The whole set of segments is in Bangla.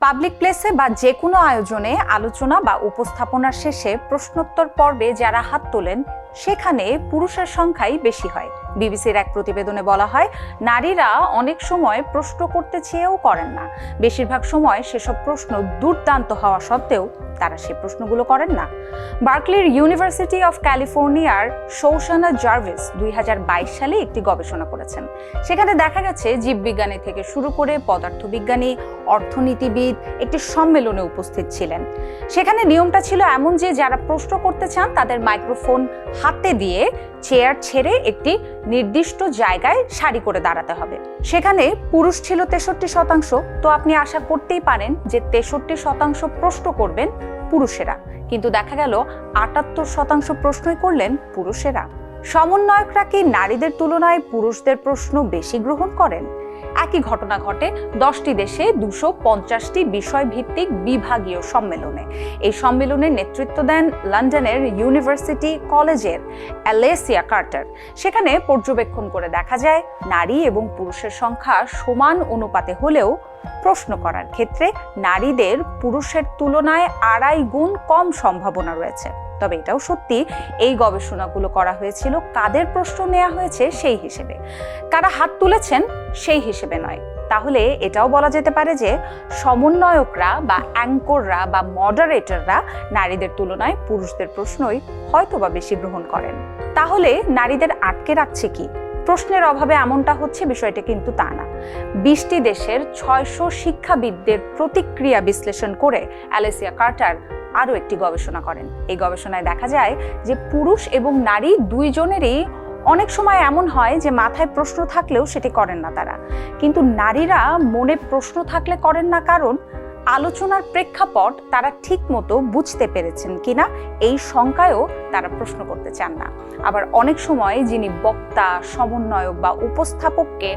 পাবলিক প্লেসে বা যে কোনো আয়োজনে আলোচনা বা উপস্থাপনার শেষে প্রশ্নোত্তর পর্বে যারা হাত তোলেন, সেখানে পুরুষের সংখ্যাই বেশি হয়। বিবিসির এক প্রতিবেদনে বলা হয়, নারীরা অনেক সময় প্রশ্ন করতে চেয়েও করেন না। বেশিরভাগ সময় সেসব প্রশ্ন দুর্দান্ত হওয়া সত্ত্বেও তারা সে প্রশ্নগুলো করেন না। বার্কলির ইউনিভার্সিটি অফ ক্যালিফোর্নিয়ার শৌশানা জার্ভিস দুইহাজার বাইশ সালে একটি গবেষণা করেছেন। সেখানে দেখা গেছে জীববিজ্ঞানী থেকে শুরু করে পদার্থবিজ্ঞানী, অর্থনীতিবিদ একটি সম্মেলনে উপস্থিত ছিলেন। সেখানে নিয়মটা ছিল এমন যে, যারা প্রশ্ন করতে চান তাদের মাইক্রোফোন হাতে দিয়ে চেয়ার ছেড়ে একটি নির্দিষ্ট জায়গায় সারি করে দাঁড়াতে হবে। সেখানে পুরুষ ছিল তেষট্টি শতাংশ। তো আপনি আশা করতেই পারেন যে তেষট্টি শতাংশ প্রশ্ন করবেন পুরুষেরা। কিন্তু দেখা গেল, আটাত্তর শতাংশ প্রশ্নই করলেন পুরুষেরা। সমন্বয়করা কি নারীদের তুলনায় পুরুষদের প্রশ্ন বেশি গ্রহণ করেন? একই ঘটনা ঘটে দশটি দেশে দুশো পঞ্চাশটি বিষয় ভিত্তিক বিভাগীয় সম্মেলনে। এই সম্মেলনের নেতৃত্ব দেন লন্ডনের ইউনিভার্সিটি কলেজের অ্যালেসিয়া কার্টার। সেখানে পর্যবেক্ষণ করে দেখা যায়, নারী এবং পুরুষের সংখ্যা সমান অনুপাতে হলেও প্রশ্ন করার ক্ষেত্রে নারীদের পুরুষের তুলনায় আড়াই গুণ কম সম্ভাবনা রয়েছে। তবে এটাও সত্যি, এই গবেষণাগুলো করা হয়েছিল কাদের প্রশ্ন নেওয়া হয়েছে সেই হিসেবে। কারা হাত তুলেছেন সেই হিসেবে নয়। তাহলে এটাও বলা যেতে পারে যে সমন্বয়করা বা অ্যাঙ্কররা বা মডারেটররা নারীদের তুলনায় পুরুষদের প্রশ্নই হয়তো বা বেশি গ্রহণ করেন। তাহলে নারীদের আটকে রাখছে কি? প্রশ্নের অভাবে এমনটা হচ্ছে, বিষয়টা কিন্তু তা না। বিশটি দেশের ছয়শো শিক্ষাবিদদের প্রতিক্রিয়া বিশ্লেষণ করে অ্যালেসিয়া কার্টার আরও একটি গবেষণা করেন। এই গবেষণায় দেখা যায় যে পুরুষ এবং নারী দুইজনেরই অনেক সময় এমন হয় যে মাথায় প্রশ্ন থাকলেও সেটি করেন না তারা। কিন্তু নারীরা মনে প্রশ্ন থাকলে করেন না কারণ আলোচনার প্রেক্ষাপট তারা ঠিক মতো বুঝতে পেরেছেন কিনা এই শঙ্কায়ও তারা প্রশ্ন করতে চান না। আবার অনেক সময় যিনি বক্তা, সমন্বয়ক বা উপস্থাপককে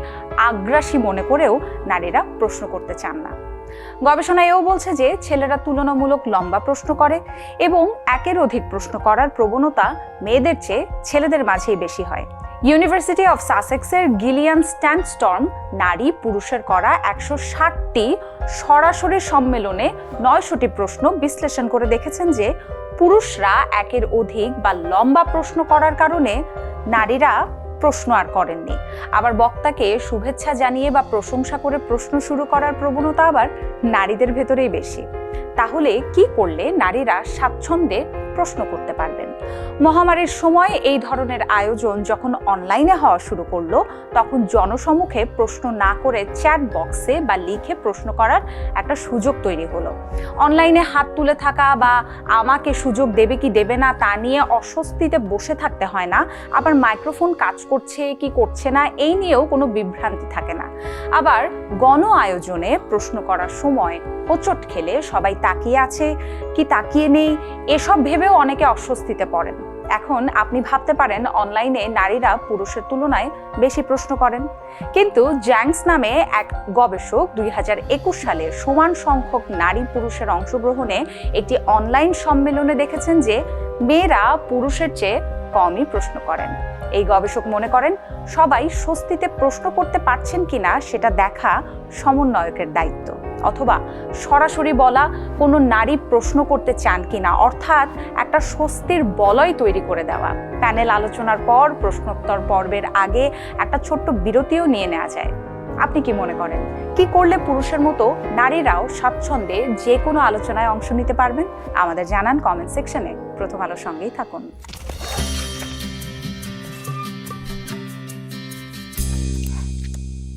আগ্রাসী মনে করেও নারীরা প্রশ্ন করতে চান না। গবেষণা এও বলছে যে ছেলেরা তুলনামূলক লম্বা প্রশ্ন করে এবং একের অধিক প্রশ্ন করার প্রবণতা মেয়েদের চেয়ে ছেলেদের মাঝেই বেশি হয়। ইউনিভার্সিটি অফ সাসেক্সের গিলিয়ান স্ট্যান্ডস্টর্ম নারী পুরুষের করা একশো ষাটটি সরাসরি সম্মেলনে নয়শোটি প্রশ্ন বিশ্লেষণ করে দেখেছেন যে পুরুষরা একের অধিক বা লম্বা প্রশ্ন করার কারণে নারীরা প্রশ্ন আর করেননি। আবার বক্তাকে শুভেচ্ছা জানিয়ে বা প্রশংসা করে প্রশ্ন শুরু করার প্রবণতা আবার নারীদের ভেতরেই বেশি। তাহলে কি করলে নারীরা স্বাচ্ছন্দ্যে প্রশ্ন করতে মহামারীর সময় এই ধরনের আয়োজন যখন অনলাইনে হওয়া শুরু করল, তখন জনসমুখে প্রশ্ন না করে চ্যাট বক্সে বা লিখে প্রশ্ন করার একটা সুযোগ তৈরি হলো। অনলাইনে হাত তুলে থাকা বা আমাকে সুযোগ দেবে কি দেবে না তা নিয়ে অস্বস্তিতে বসে থাকতে হয় না, আবার মাইক্রোফোন কাজ করছে কি করছে না, এই নিয়েও কোনো বিভ্রান্তি থাকে না। আবার গণ আয়োজনে প্রশ্ন করার সময় হোঁচট খেলে সবাই তাকিয়ে আছে, কি তাকিয়ে নেই, এসব ভেবেও অনেকে অস্বস্তিতে পড়েন। এখন আপনি ভাবতে পারেন, অনলাইনে নারীরা পুরুষের তুলনায় বেশি প্রশ্ন করেন। কিন্তু জ্যাংস নামে এক গবেষক দুই হাজার একুশ সালে সমান সংখ্যক নারী পুরুষের অংশগ্রহণে একটি অনলাইন সম্মেলনে দেখেছেন যে মেয়েরা পুরুষের চেয়ে কমই প্রশ্ন করেন। এই গবেষক মনে করেন, সবাই স্বস্তিতে প্রশ্ন করতে পারছেন কিনা সেটা দেখা সমন্বয়কের দায়িত্ব। অথবা সরাসরি বলা, কোনো নারী প্রশ্ন করতে চান কিনা, অর্থাৎ একটা স্বস্তির বলয় তৈরি করে দেওয়া। প্যানেল আলোচনার পর, প্রশ্নোত্তর পর্বের আগে একটা ছোট্ট বিরতিও নিয়ে নেওয়া যায়। আপনি কি মনে করেন, কি করলে পুরুষের মতো নারীরাও স্বাচ্ছন্দ্যে যে কোনো আলোচনায় অংশ নিতে পারবেন? আমাদের জানান কমেন্ট সেকশনে। প্রথম আলোর সঙ্গেই থাকুন।